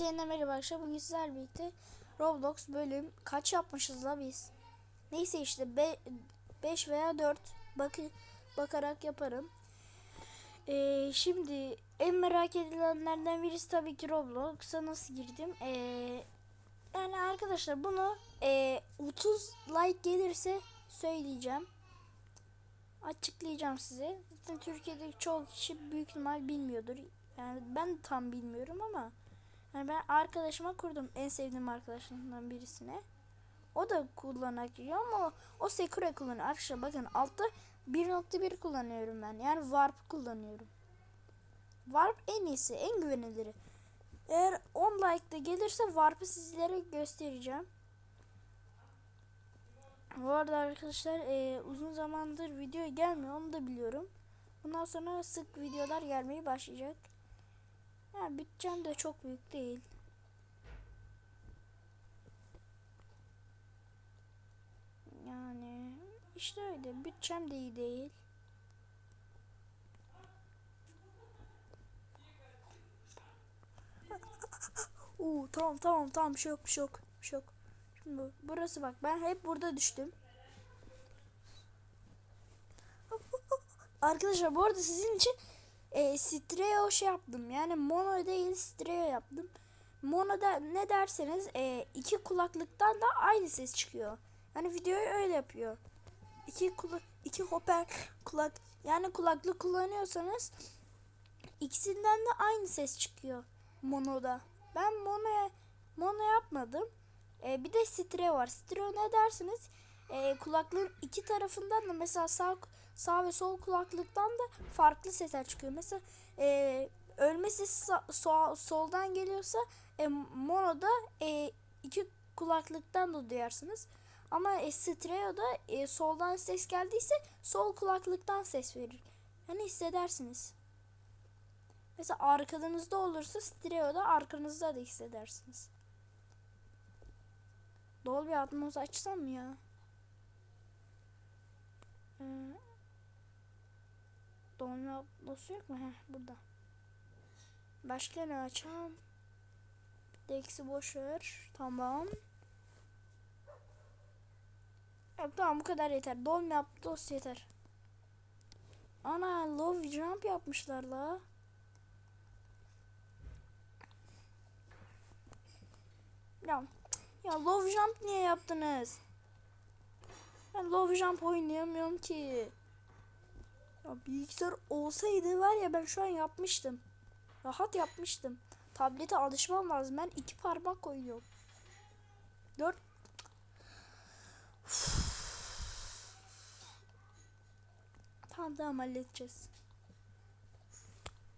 Hepinize yeniden merhaba arkadaşlar. Bugün sizlerle birlikte Roblox bölüm kaç yapmışız la biz? Neyse işte 5 veya 4 bak bakarak yaparım. Ee, şimdi en merak edilenlerden birisi tabii ki Roblox'a nasıl girdim? Ee, yani arkadaşlar bunu e, 30 like gelirse söyleyeceğim. Açıklayacağım size. Zaten Türkiye'de çoğu kişi büyük ihtimal bilmiyordur. Yani ben tam bilmiyorum ama yani ben arkadaşıma kurdum en sevdiğim arkadaşlarımdan birisine. O da kullanarak giriyor ama o, Sakura kullanıyor. Arkadaşlar bakın altta 1.1 kullanıyorum ben. Yani Warp kullanıyorum. Warp en iyisi, en güveniliri. Eğer 10 like de gelirse Warp'ı sizlere göstereceğim. Bu arada arkadaşlar e, uzun zamandır video gelmiyor onu da biliyorum. Bundan sonra sık videolar gelmeye başlayacak. Yani bütçem de çok büyük değil. Yani işte öyle. Bütçem de iyi değil. Oo tamam tamam tamam bir şey yok. Şimdi burası bak ben hep burada düştüm. Arkadaşlar bu arada sizin için e, stereo şey yaptım. Yani mono değil stereo yaptım. Mono da ne derseniz e, iki kulaklıktan da aynı ses çıkıyor. Yani videoyu öyle yapıyor. İki kulak iki hoper kulak yani kulaklık kullanıyorsanız ikisinden de aynı ses çıkıyor monoda. Ben mono mono yapmadım. E, bir de stereo var. Stereo ne dersiniz? E, kulaklığın iki tarafından da mesela sağ sağ ve sol kulaklıktan da farklı sesler çıkıyor. Mesela e, ölme sesi so, soldan geliyorsa e, monoda e, iki kulaklıktan da duyarsınız. Ama e, stereo'da e, soldan ses geldiyse sol kulaklıktan ses verir. Yani hissedersiniz. Mesela arkanızda olursa stereo'da arkanızda da hissedersiniz. Dolby Atmos açsam mı ya? Ee, Dolby Atmos yok mu? Heh, burada. Başka ne açalım? Dex'i boş ver. Tamam. Ya, tamam bu kadar yeter. Dolby Atmos yeter. Ana Love Jump yapmışlar la. Ya ya Love Jump niye yaptınız? Ben Love Jump oynayamıyorum ki. Ya bilgisayar olsaydı var ya ben şu an yapmıştım. Rahat yapmıştım. Tablete alışmam lazım. Ben iki parmak koyuyorum. Dört. tamam tamam halledeceğiz.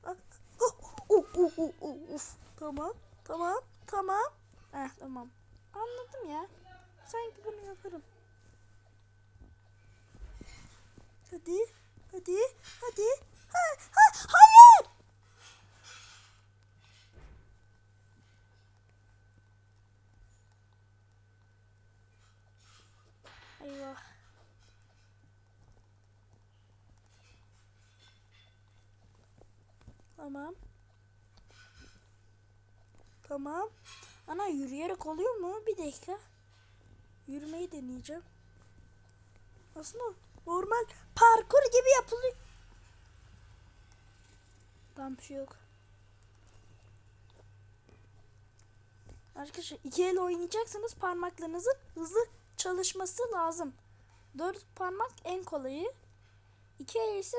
Ah, oh, oh, oh, oh, oh. Tamam tamam tamam. Eh tamam. Anladım ya. Sanki bunu yaparım. Hadi. Hadi. Hadi. Ha, ha, hayır. Eyvah. Tamam. Tamam. Ana yürüyerek oluyor mu? Bir dakika. Yürümeyi deneyeceğim. Aslında normal parkur gibi yapılıyor. Tam bir şey yok. Arkadaşlar iki el oynayacaksanız parmaklarınızın hızlı çalışması lazım. Dört parmak en kolayı. İki el ise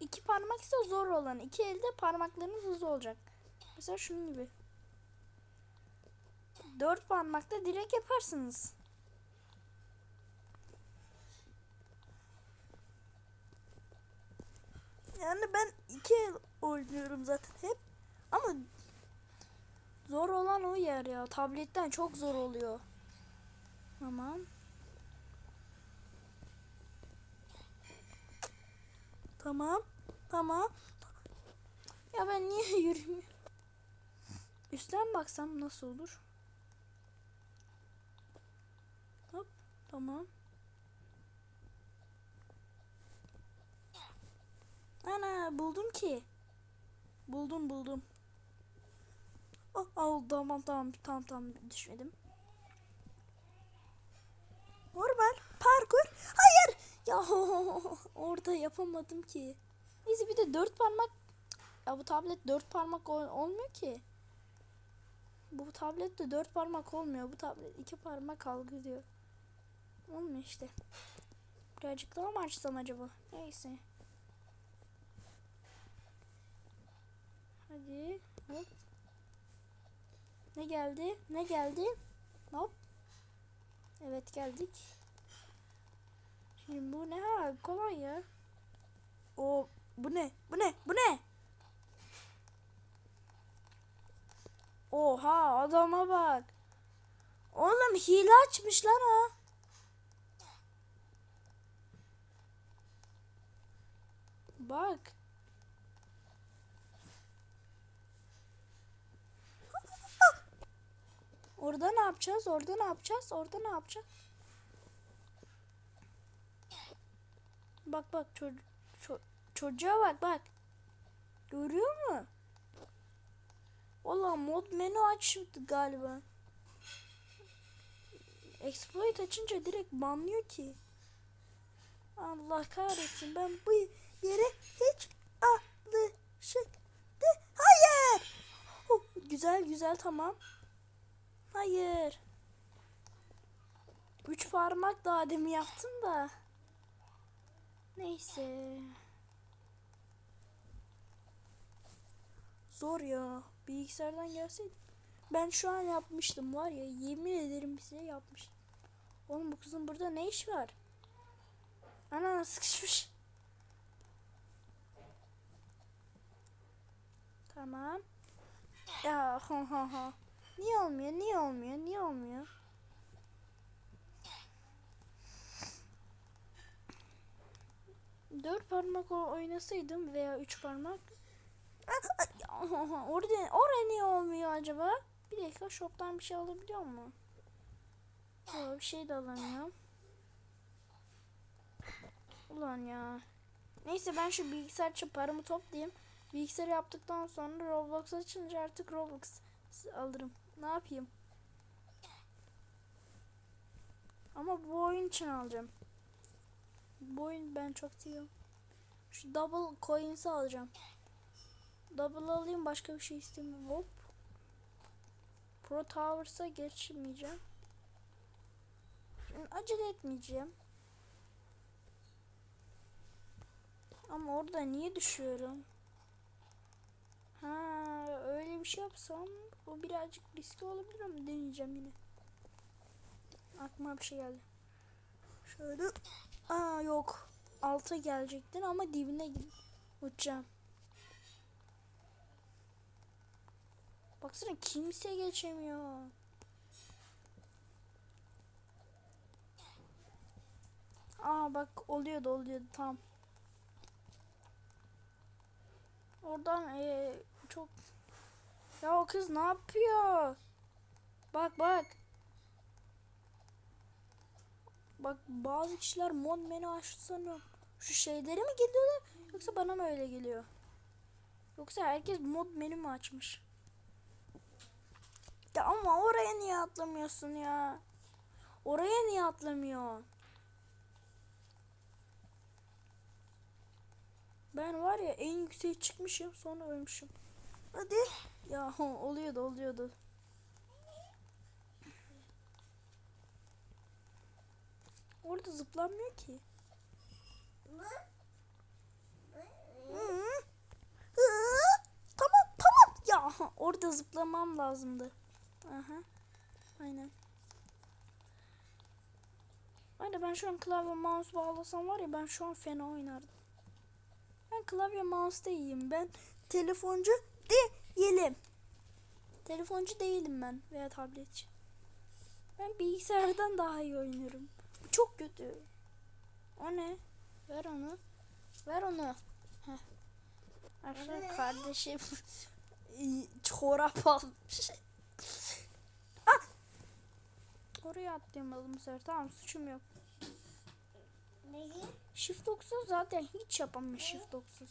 iki parmak ise zor olan. İki elde parmaklarınız hızlı olacak. Mesela şunun gibi. Dört parmakla direkt yaparsınız. Yani ben iki el oynuyorum zaten hep. Ama zor olan o yer ya. Tabletten çok zor oluyor. Tamam. Tamam. Tamam. Ya ben niye yürümüyorum? Üstten baksam nasıl olur? Hop. Tamam. Buldum ki. Buldum buldum. Oh, oh, tamam tamam tamam tamam düşmedim. Normal parkur. Hayır. Ya orada yapamadım ki. Neyse bir de dört parmak. Ya bu tablet dört parmak ol- olmuyor ki. Bu tablette dört parmak olmuyor. Bu tablet iki parmak kalkıyor. Olmuyor işte. Birazcık daha mı açsam acaba? Neyse. Hadi. Hop. Ne geldi? Ne geldi? Hop. Evet geldik. Şimdi bu ne ha? Kolay ya. O bu ne? Bu ne? Bu ne? Oha adama bak. Oğlum hile açmış lan o. Bak. Orada ne yapacağız? Orada ne yapacağız? Orada ne yapacağız? Bak bak ço- ço- çocuğa bak bak. Görüyor mu? Valla mod menü açtı galiba. Exploit açınca direkt banlıyor ki. Allah kahretsin ben bu yere hiç alışık de- Hayır. Oh, güzel güzel tamam. Hayır. Üç parmak daha demin yaptım da. Neyse. Zor ya. Bilgisayardan gelseydi. Ben şu an yapmıştım var ya. Yemin ederim size yapmıştım. Oğlum bu kızın burada ne iş var? Ana sıkışmış. Tamam. Ya ha ha ha. Niye olmuyor? Niye olmuyor? Niye olmuyor? Dört parmak oynasaydım veya üç parmak. Orada oraya niye olmuyor acaba? Bir dakika shop'tan bir şey alabiliyor mu? Yok bir şey de alamıyorum. Ulan ya. Neyse ben şu bilgisayar için paramı toplayayım. Bilgisayarı yaptıktan sonra Roblox açınca artık Roblox alırım. Ne yapayım? Ama bu oyun için alacağım. Bu oyun ben çok seviyorum. Şu double coins'i alacağım. Double alayım başka bir şey istemiyorum. Hop. Pro Towers'a geçmeyeceğim. Şimdi acele etmeyeceğim. Ama orada niye düşüyorum? Ha öyle bir şey yapsam o birazcık riskli olabilir ama deneyeceğim yine. Aklıma bir şey geldi. Şöyle. Aa yok. Alta gelecektin ama dibine. Uçacağım. Baksana kimse geçemiyor. Aa bak oluyordu oluyordu tam. Oradan çok ya o kız ne yapıyor? Bak bak. Bak bazı kişiler mod menü açtı sanıyorum. Şu şeyleri mi geliyorlar yoksa bana mı öyle geliyor? Yoksa herkes mod menü mü açmış? Ya ama oraya niye atlamıyorsun ya? Oraya niye atlamıyor? Ben var ya en yükseğe çıkmışım sonra ölmüşüm. Hadi. Ya oluyordu oluyordu. Orada zıplanmıyor ki. Tamam tamam. Ya orada zıplamam lazımdı. Aha. Aynen. Aynen ben şu an klavye mouse bağlasam var ya ben şu an fena oynardım. Ben klavye mouse iyiyim. Ben telefoncu değilim. Telefoncu değilim ben veya tabletçi. Ben bilgisayardan daha iyi oynuyorum. Bu çok kötü. O ne? Ver onu. Ver onu. Heh. Arkadaşlar kardeşim çorap almış. ah! Oraya atlayamadım bu sefer. Tamam suçum yok. Neyi? Shift 9'u zaten hiç yapamıyor Shift 9'suz.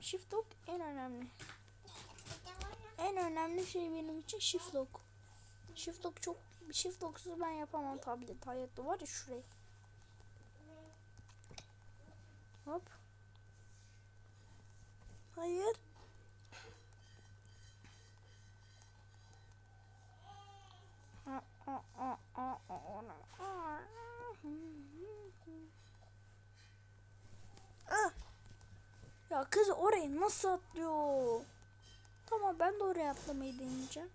Shift 9 en önemli. En önemli şey benim için shift lock. Shift lock çok shift locksuz ben yapamam tablet. Hayatta var ya şurayı. Hop. Hayır. Ya kız orayı nasıl atlıyor? Tamam ben de oraya atlamayı deneyeceğim.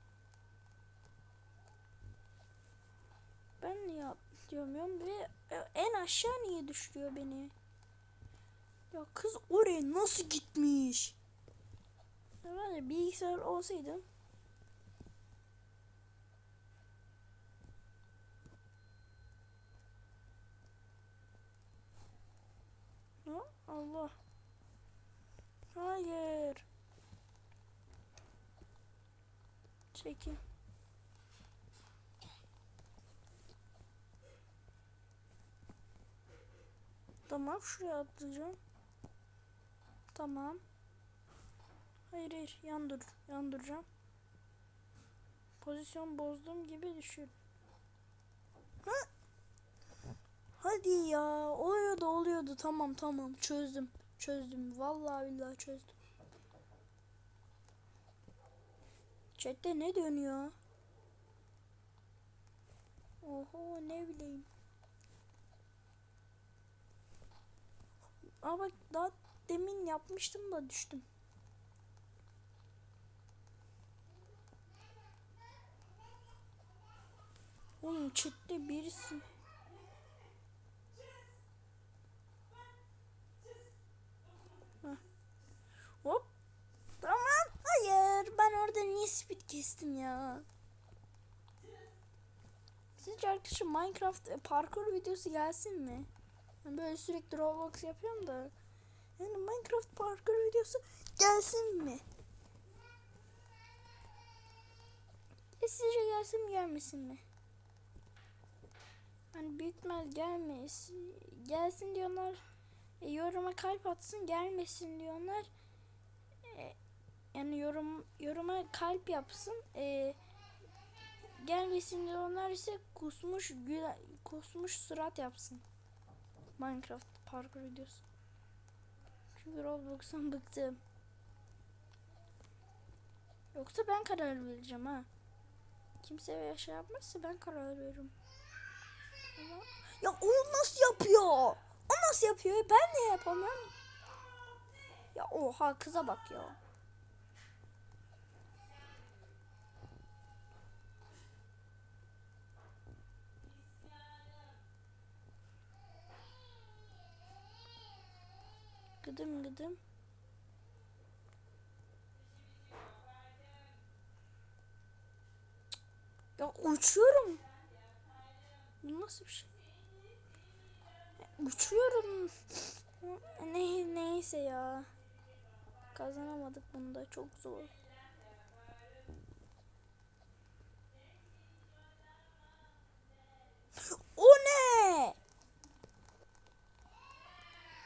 Ben niye atlayamıyorum ve en aşağı niye düşürüyor beni? Ya kız oraya nasıl gitmiş? Ben de bilgisayar olsaydım Allah. Hayır. Çekil. Tamam şuraya atlayacağım. Tamam. Hayır hayır yan dur. Yan duracağım. Pozisyon bozduğum gibi düşün. Ha? Hadi ya. Oluyordu oluyordu. Tamam tamam çözdüm. Çözdüm. Vallahi billahi çözdüm. Chat'te ne dönüyor? Oho ne bileyim. Aa bak daha demin yapmıştım da düştüm. Oğlum chatte birisi. Heh. Hop. Tamam. Hayır. Ben orada niye speed kestim ya? Sizce arkadaşım Minecraft e, parkur videosu gelsin mi? Ben böyle sürekli Roblox yapıyorum da. Yani Minecraft parkur videosu gelsin mi? E sizce gelsin mi gelmesin mi? Hani büyük ihtimal. Gelsin diyorlar. E, yoruma kalp atsın gelmesin diyorlar. Yani yorum yoruma kalp yapsın. E, gelmesin diyorlar ise kusmuş gül kusmuş surat yapsın. Minecraft parkur videosu. Çünkü Roblox'tan bıktım. Yoksa ben karar vereceğim ha. Kimse şey yapmazsa ben karar veririm. Ama... Ya o nasıl yapıyor? O nasıl yapıyor? Ben de yapamıyorum. Ya oha kıza bak ya. Gıdım gıdım. Ya uçuyorum. Bu nasıl bir şey? Uçuyorum. Ne, neyse ya. Kazanamadık bunda çok zor. O ne?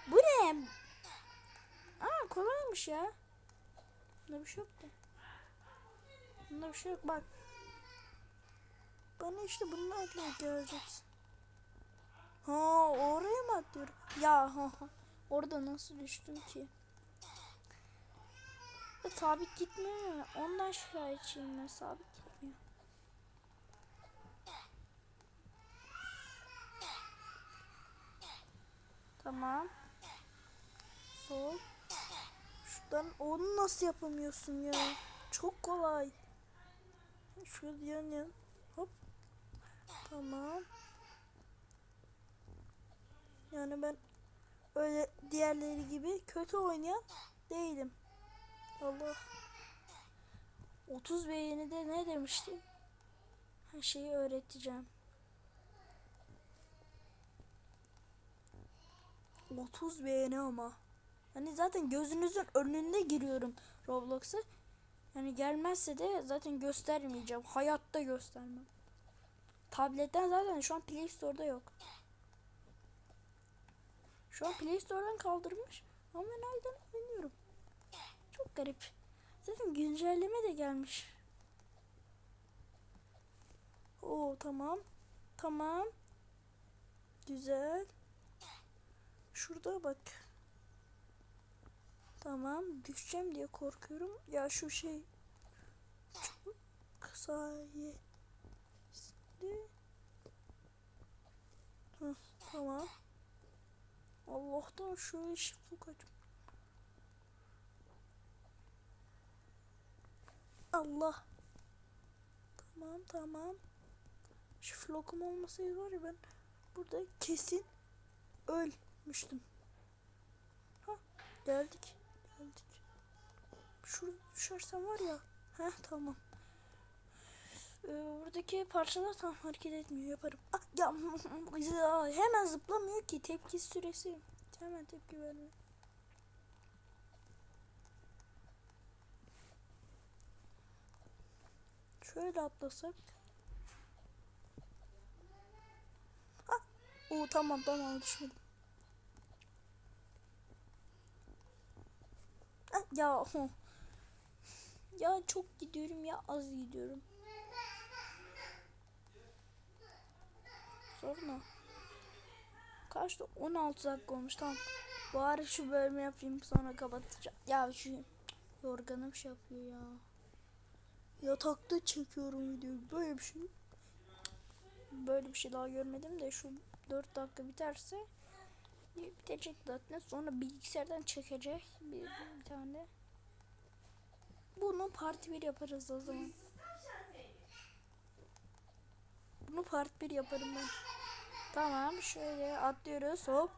Bu ne? Aa kolaymış ya. Bunda bir şey yok da. Bunda bir şey yok bak. Bana işte bunlarla göreceksin. Ha oraya mı atlıyorum? Ya ha ha. Orada nasıl düştüm ki? Ya, sabit gitmiyor. Ondan şikayetçiyim ben. Sabit gitmiyor. Tamam. Sol. Şuradan onu nasıl yapamıyorsun ya? Çok kolay. Şurada yan yan. Hop. Tamam. Yani ben öyle diğerleri gibi kötü oynayan değilim. Allah. 30 beğeni de ne demiştim? Her şeyi öğreteceğim. 30 beğeni ama. Hani zaten gözünüzün önünde giriyorum Roblox'a. Yani gelmezse de zaten göstermeyeceğim. Hayatta göstermem. Tabletten zaten şu an Play Store'da yok. Şu an Play Store'dan kaldırmış. Ama ben nereden oynuyorum? Çok garip. Zaten güncelleme de gelmiş. Oo tamam. Tamam. Güzel. Şurada bak. Tamam. Düşeceğim diye korkuyorum. Ya şu şey çok sayesinde. Hı, tamam. Allah'tan şu ışıklı kaç. Allah. Tamam tamam. Şu flokum olmasaydı var ya ben burada kesin ölmüştüm. Ha. Geldik. Şurada düşersem var ya. Heh tamam. Ee, buradaki parçalar tam hareket etmiyor yaparım. Ah, ya, ya hemen zıplamıyor ki tepki süresi. Hemen tepki vermiyor. Şöyle atlasak. Ah. Oo tamam tamam düşmedim. Ah, ya hı. Ya çok gidiyorum ya az gidiyorum. Sorma. Kaçtı? 16 dakika olmuş tamam. Bari şu bölümü yapayım sonra kapatacağım. Ya şu yorganım şey yapıyor ya. Yatakta çekiyorum videoyu. Böyle bir şey. Böyle bir şey daha görmedim de şu 4 dakika biterse bitecek zaten. Sonra bilgisayardan çekecek bir, bir tane. Bunu parti 1 yaparız o zaman. Bunu part 1 yaparım ben. Tamam şöyle atlıyoruz hop.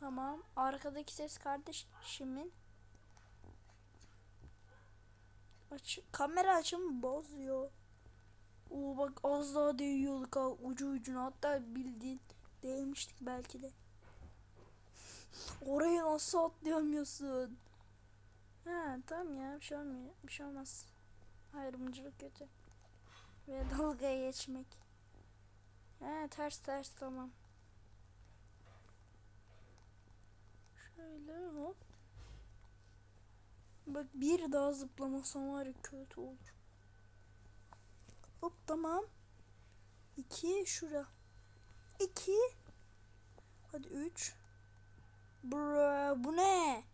Tamam arkadaki ses kardeşimin. Aç kamera açımı bozuyor. Oo bak az daha değiyorduk ha ucu ucuna hatta bildiğin değmiştik belki de. Oraya nasıl atlayamıyorsun? Ha tamam ya bir şey olmuyor. Bir şey olmaz. Ayrımcılık kötü. Ve dalgaya geçmek. He ters ters tamam. Şöyle hop. Bak bir daha zıplamasam var kötü olur. Hop tamam. İki şura. İki. Hadi üç. Bro, bu ne?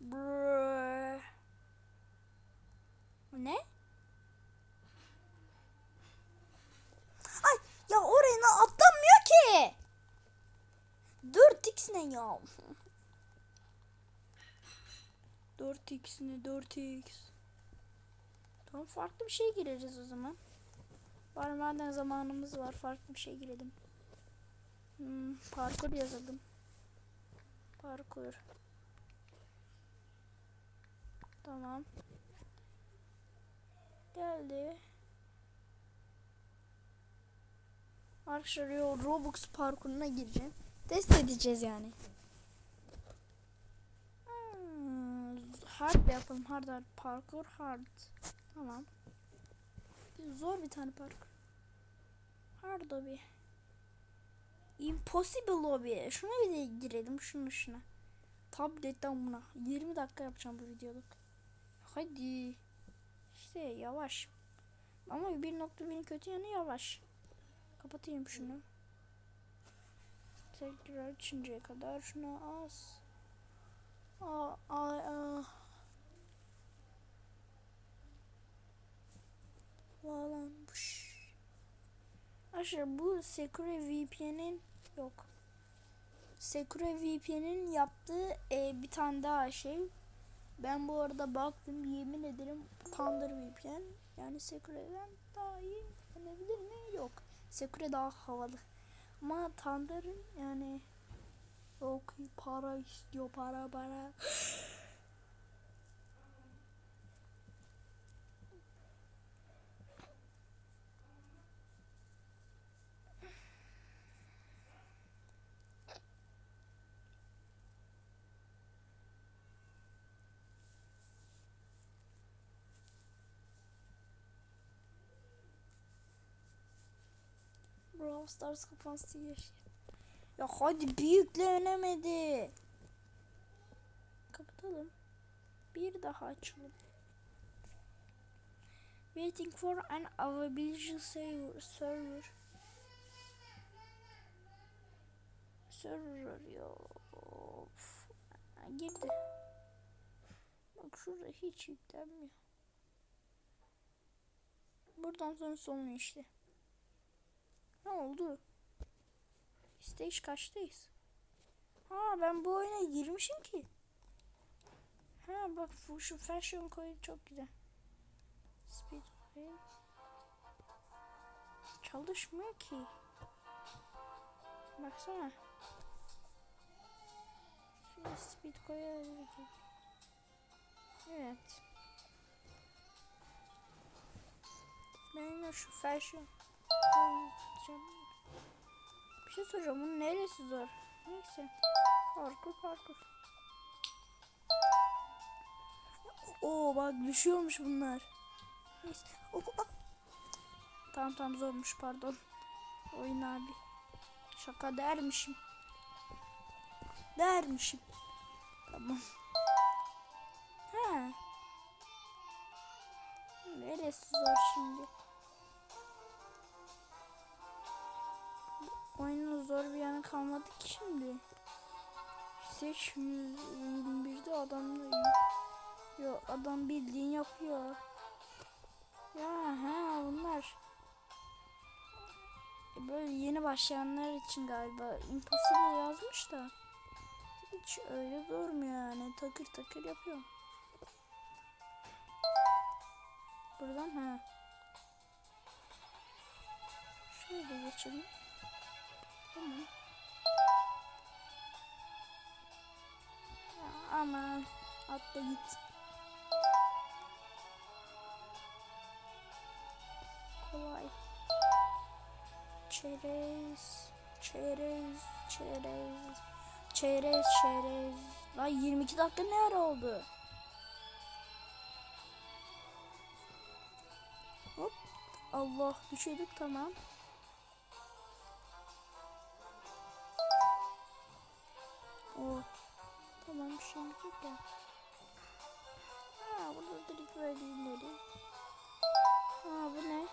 Bu ne? Ay ya oraya atlanmıyor ki. 4x ne ya? 4x ne 4x? Tamam farklı bir şey gireriz o zaman. Var madem zamanımız var farklı bir şey girelim. Hmm, parkur yazalım. Parkur. Tamam. Geldi. Arkadaşlar Robux parkuruna gireceğim. Test edeceğiz yani. Hmm, hard yapalım. Hard, hard parkur hard. Tamam. Zor bir tane parkur. Hard lobby. Impossible lobby. Şuna bir de girelim. Şunu şuna. Tabletten buna. 20 dakika yapacağım bu videoluk. Hadi. İşte yavaş. Ama 1.1'in kötü yanı yavaş. Kapatayım şunu. Tekrar üçüncüye kadar şunu az. Aa, aa, aa. Bağlanmış. Arkadaşlar bu Secure VPN'in yok. Secure VPN'in yaptığı e, bir tane daha şey. Ben bu arada baktım yemin ederim Thunder VPN yani Secure'den daha iyi denebilir mi? Yok. Secure daha havalı. Ama Thunder'ın yani yok para istiyor para para. Brawl Stars kapansı yaş. Ya hadi büyüklenemedi. Kapatalım. Bir daha açalım. Waiting for an available server. Server. Ha, Girdi. Bak şurada hiç yüklenmiyor. Buradan sonra olmuyor işte. Ne oldu? Stage kaçtayız? Ha ben bu oyuna girmişim ki. Ha bak şu fashion coin çok güzel. Speed coin. Çalışmıyor ki. Baksana. Şöyle speed coin Evet. Ben şu fashion coin tutacağım. Bir şey soracağım. Bunun neresi zor? Neyse. Parkur parkur. Oo bak düşüyormuş bunlar. Neyse. Oh, ah. Tamam tamam zormuş pardon. Oyun abi. Şaka dermişim. Dermişim. Tamam. Ha. Neresi zor şimdi? Oyunun zor bir yanı kalmadı ki şimdi. Seç 121'de adam da Yo adam bildiğin yapıyor. Ya ha bunlar E, böyle yeni başlayanlar için galiba impossible yazmış da hiç öyle durmuyor yani takır takır yapıyor. Buradan ha. Şöyle geçelim. Tamam. Ya aman atla git. Kolay. Çerez, çerez, çerez, çerez, çerez. Lan 22 dakika ne ara oldu? Hop. Allah düşürdük tamam. Ya. Ha burada direkt verdiğinleri. Ha bu ne?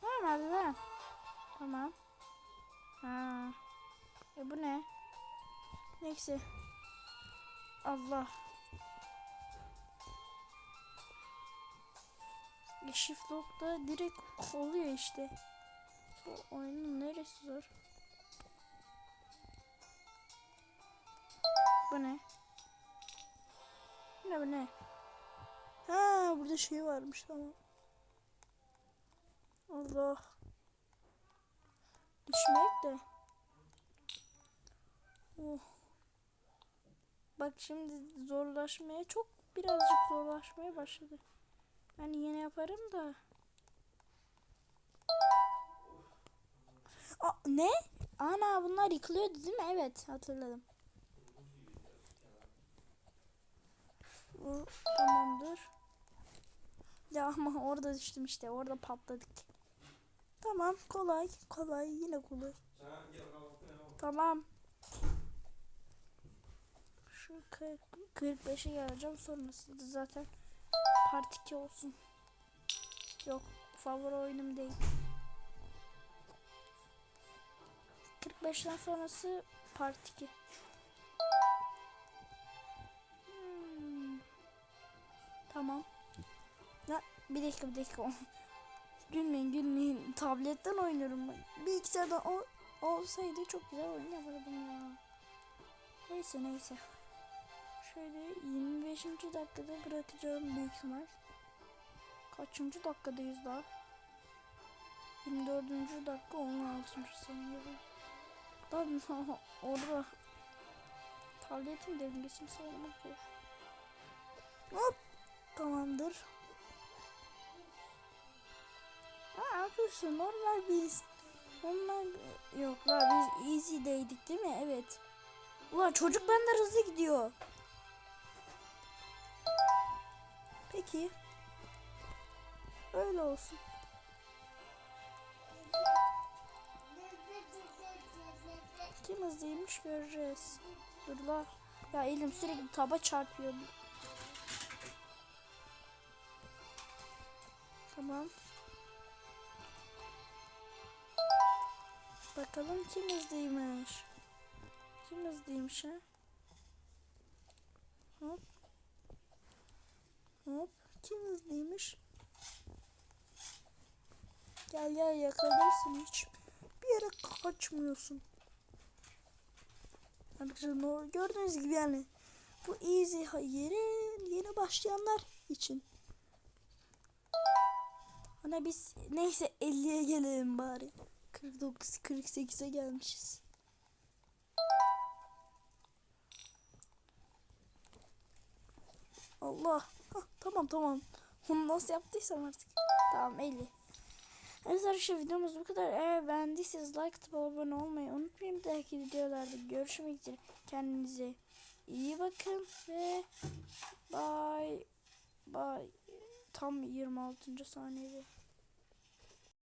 Ha merdiven. Tamam. Ha. E bu ne? Neyse. Allah. E, Shift lock'ta direkt oluyor işte. Bu oyunun neresi zor? Bu ne? Ne bu ne? Ha burada şey varmış tamam. Allah. Düşmek de. Oh. Bak şimdi zorlaşmaya çok birazcık zorlaşmaya başladı. Yani yine yaparım da. Aa, ne? Ana bunlar yıkılıyordu değil mi? Evet hatırladım. Bu tamamdır. Ya ama orada düştüm işte. Orada patladık. Tamam kolay. Kolay yine kolay. Tamam. Şu 40, 45'e geleceğim sonrasında zaten part 2 olsun. Yok favori oyunum değil. 45'ten sonrası part 2. Tamam. Ya, bir dakika bir dakika. gülmeyin gülmeyin. Tabletten oynuyorum ben. Tane o olsaydı çok güzel oyun yapardım ya. Neyse neyse. Şöyle 25. dakikada bırakacağım büyük ihtimal. Kaçıncı dakikadayız daha? 24. dakika 16. sanıyorum. Lan orada tabletin dengesini sağlamak zor. Hop tamamdır. Ha arkadaşlar normal biz normal yok la biz easy'deydik değil mi? Evet. Ulan çocuk benden hızlı gidiyor. Peki. Öyle olsun. Kim hızlıymış göreceğiz. Dur la. Ya elim sürekli taba çarpıyor. Tamam. Bakalım kim hızlıymış. Kim hızlıymış ha? Hop. Hop. Kim hızlıymış? Gel gel yakalırsın hiç. Bir yere kaçmıyorsun. Arkadaşlar gördüğünüz gibi yani bu easy yeri yeni başlayanlar için. Ana biz neyse 50'ye gelelim bari. 49 48'e gelmişiz. Allah. Hah, tamam tamam. Bunu nasıl yaptıysam artık. Tamam 50. Evet arkadaşlar videomuz bu kadar. Eğer beğendiyseniz like atıp abone olmayı unutmayın. Bir dahaki videolarda görüşmek üzere. Kendinize iyi bakın ve bye bye. Tam 26. saniyede.